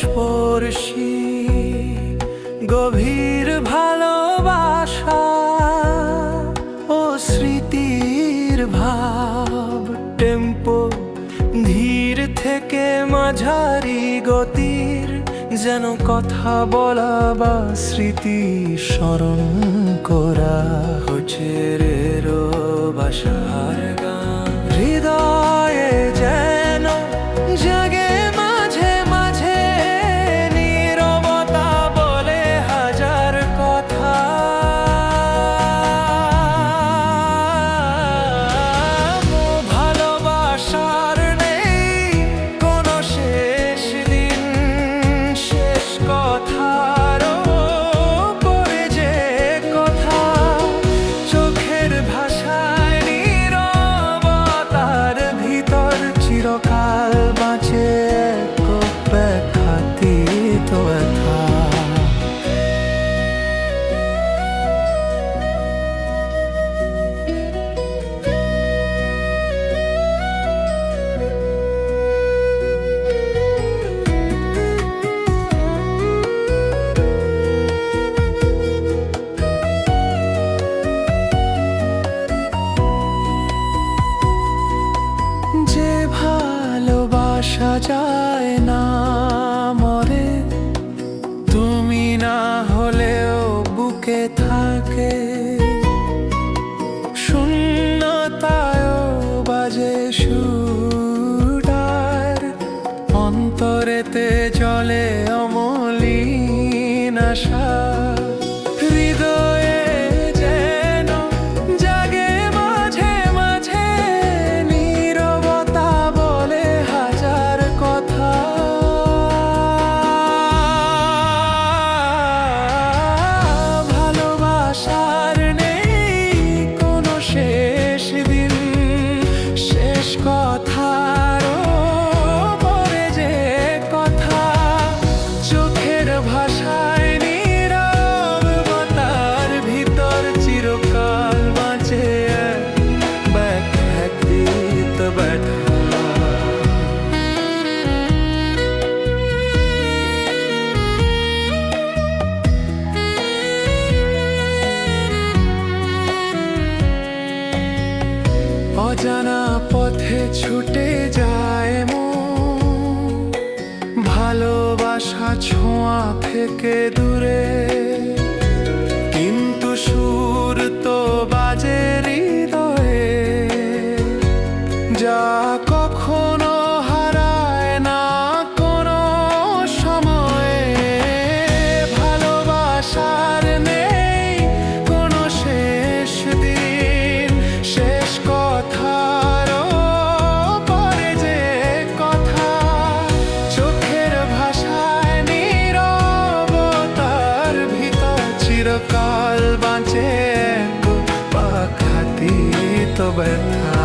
স্পর্শি, গভীর ভালোবাসা ও স্মৃতির ভাব। টেম্পো, ধীর থেকে মাঝারি গতির যেন কথা বলা বা স্মৃতি স্মরণ করা হচ্ছে। chirocal ভালোবাসা যায় না মরে। তুমি না হলেও বুকে অজানা পথে ছুটে যায় মন। ভালোবাসা ছোঁয়া থেকে দূরে। কিন্তু সুর তো বাজে হৃদয়ে। যা কখনো bet high.